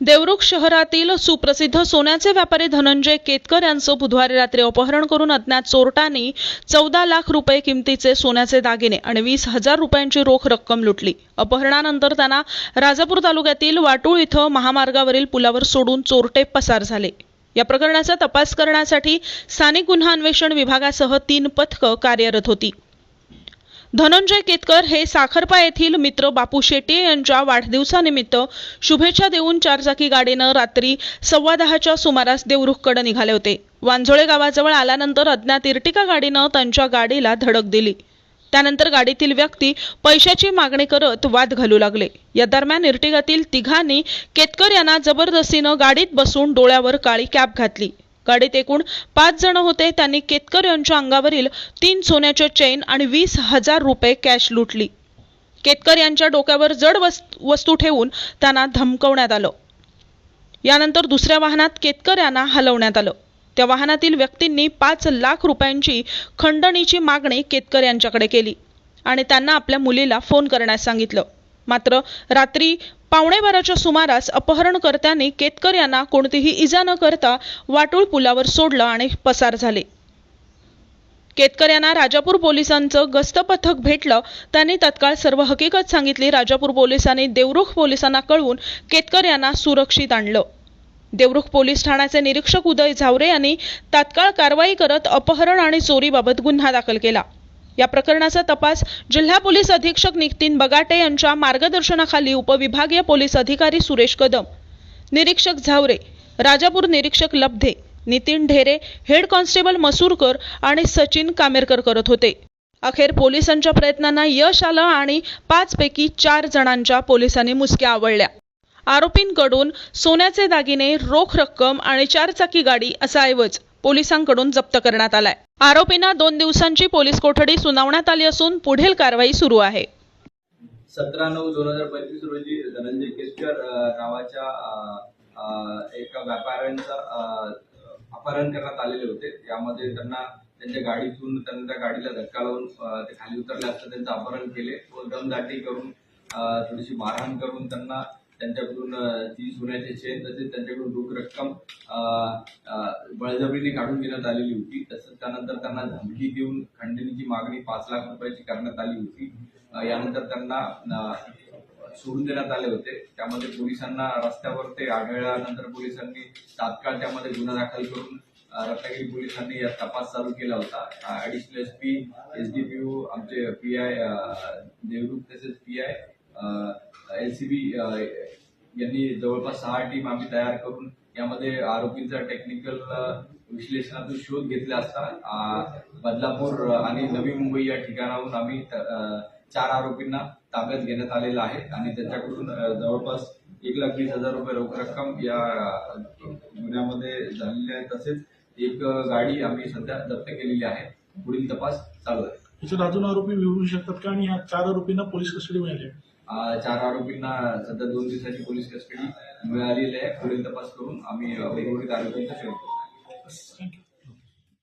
देवरुख शहरातील सुप्रसिद्ध सोन्याचे व्यापारी धनंजय केतकर यांचं बुधवारी रात्री अपहरण करून अज्ञात चोरटांनी चौदा लाख रुपये किमतीचे सोन्याचे दागिने आणि वीस हजार रुपयांची रोख रक्कम लुटली. अपहरणानंतर त्यांना राजापूर तालुक्यातील वाटूळ इथं महामार्गावरील पुलावर सोडून चोरटे पसार झाले. या प्रकरणाचा तपास करण्यासाठी स्थानिक गुन्हा अन्वेषण विभागासह तीन पथकं कार्यरत होती. धनंजय केतकर हे साखरपा येथील मित्र बापू शेट्ये यांच्या वाढदिवसानिमित्त शुभेच्छा देऊन चारचाकी गाडीनं रात्री सव्वा दहाच्या सुमारास देवरुखकडे निघाले होते. वांझोळे गावाजवळ आल्यानंतर अज्ञात इर्टिका गाडीनं त्यांच्या गाडीला धडक दिली. त्यानंतर गाडीतील व्यक्ती पैशाची मागणी करत वाद घालू लागले. या दरम्यान इर्टिगातील तिघांनी केतकर यांना जबरदस्तीनं गाडीत बसून डोळ्यावर काळी कॅप घातली. गाडीत एकूण पाच जण होते. त्यांनी केतकर यांच्या अंगावरील तीन सोन्याच्या चेन आणि वीस हजार रुपये कॅश लुटली. केतकर यांच्या डोक्यावर जड वस्तू ठेवून त्यांना धमकवण्यात आलं. यानंतर दुसऱ्या वाहनात केतकर यांना हलवण्यात आलं. त्या वाहनातील व्यक्तींनी पाच लाख रुपयांची खंडणीची मागणी केतकर यांच्याकडे केली आणि त्यांना आपल्या मुलीला फोन करण्यास सांगितलं. मात्र रात्री पावणे बाराच्या सुमारास अपहरणकर्त्यांनी केतकर यांना कोणतीही इजा न करता वाटूळ पुलावर सोडलं आणि पसार झाले. केतकर यांना राजापूर पोलिसांचं गस्त पथक भेटलं. त्यांनी तत्काळ सर्व हकीकत सांगितली. राजापूर पोलिसांनी देवरुख पोलिसांना कळवून केतकर यांना सुरक्षित आणलं. देवरुख पोलीस ठाण्याचे निरीक्षक उदय झावरे यांनी तात्काळ कारवाई करत अपहरण आणि चोरीबाबत गुन्हा दाखल केला. या प्रकरणाचा तपास जिल्हा पोलीस अधीक्षक नितीन बगाटे यांच्या मार्गदर्शनाखाली उपविभागीय पोलीस अधिकारी सुरेश कदम निरीक्षक झावरे राजापूर निरीक्षक लब्धे नितीन ढेरे हेड कॉन्स्टेबल मसूरकर आणि सचिन कामेरकर करत होते. अखेर पोलिसांच्या प्रयत्नांना यश आलं आणि पाचपैकी चार जणांच्या पोलिसांनी मुसक्या आवळल्या. आरोपींकडून सोन्याचे दागिने रोख रक्कम आणि चारचाकी गाडी असा ऐवज पोलिसांकडून जप्त करण्यात आलाय. आरोपींना दोन दिवसांची पोलीस कोठडी सुनावण्यात आली असून पुढील कारवाई सुरू आहे. सतरा नऊ दोन हजार पंचवीस रोजी धनंजय केसकर नावाच्या अ, एका व्यापाऱ्यांचं अपहरण करण्यात आलेले होते. यामध्ये त्यांना त्यांच्या गाडीतून त्यांना त्या गाडीला धक्का लावून ते खाली उतरले असता त्यांचं अपहरण केले. व दमदाटी करून थोडीशी मारहाण करून त्यांना त्यांच्याकडून जी ती चेन तसेच त्यांच्याकडून रोख रक्कम बळजबरीने काढून घेण्यात आलेली होती. तसंच त्यानंतर त्यांना धमकी देऊन खंडणीची मागणी पाच लाख रुपयाची करण्यात आली होती. यानंतर त्यांना सोडून देण्यात आले होते. त्यामध्ये पोलिसांना रस्त्यावर ते आढळल्यानंतर पोलिसांनी तात्काळ त्यामध्ये गुन्हा दाखल करून रत्नागिरी पोलिसांनी या तपास चालू केला होता. Additional S P S D P O आमचे पी आय देवरूप तसेच P I L C B यांनी जवळपास सहा टीम आम्ही तयार करून यामध्ये आरोपींचा टेक्निकल विश्लेषणातून शोध घेतला असता. बदलापूर आणि नवी मुंबई या ठिकाणाहून आम्ही चार आरोपींना ताब्यात घेण्यात आलेला आहे आणि त्यांच्याकडून जवळपास एक लाख वीस हजार रुपये रोख रक्कम या गुन्ह्यामध्ये झालेली आहे. तसेच एक गाडी आम्ही सध्या जप्त केलेली आहे. पुढील तपास चालू आहे. याच्यात अजून आरोपी मिळू शकतात का? आणि या चार आरोपींना पोलीस कस्टडी मिळाली आहे? चार आरोपींना सध्या दोन दिवसाची पोलीस कस्टडी मिळालेली आहे. पुढील तपास करून आम्ही वेगवेगळ्या आरोपींचा शोध थँक्यू